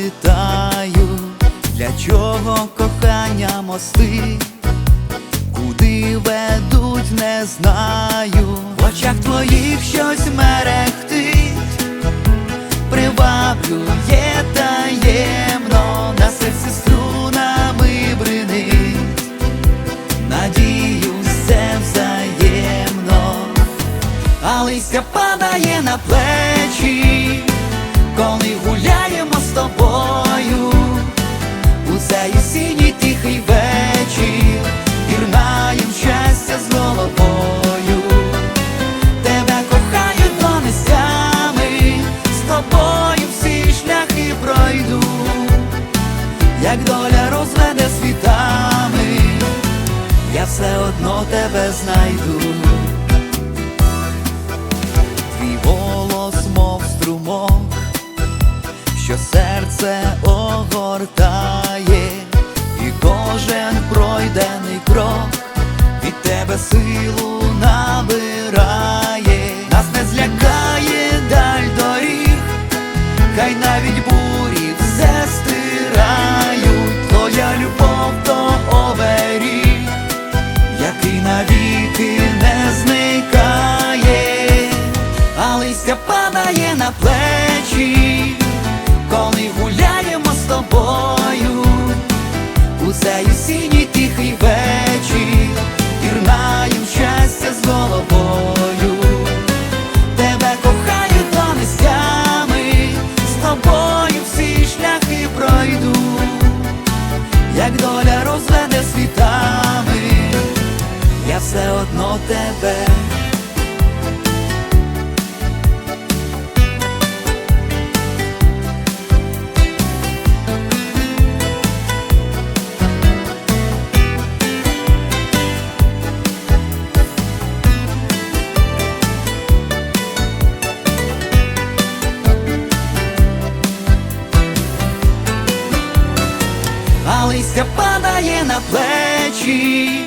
запитаю, для чого кохання мости, куди ведуть, не знаю. В очах твоїх щось мерехтить, приваблює таємно, на серці струнами бринить, надіюсь, це взаємно, а листя тихий вечір, пірнаєм щастя з головою, тебе кохаю до нестями, з тобою всі шляхи пройду, як доля розведе світами, я все одно тебе знайду. Що серце огортає, кожен пройдений крок від тебе силу набирає, нас не злякає даль доріг, хай навіть бурі все стирають, твоя любов то оберіг, який навіки не зникає, а листя падає на плечі, коли гуляємо з тобою, одно тебе. а листя падає на плечі,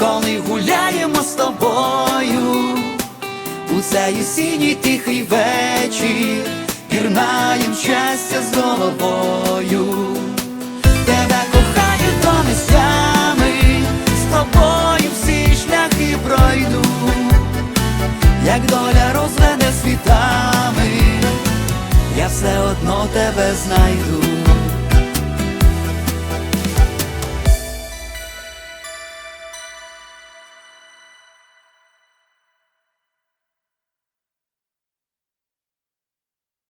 коли гуляємо з тобою, у цей осінній тихий вечір, пірнаєм щастя з головою, тебе кохаю до нестями, з тобою всі шляхи пройду, як доля розведе світами, я все одно тебе знайду.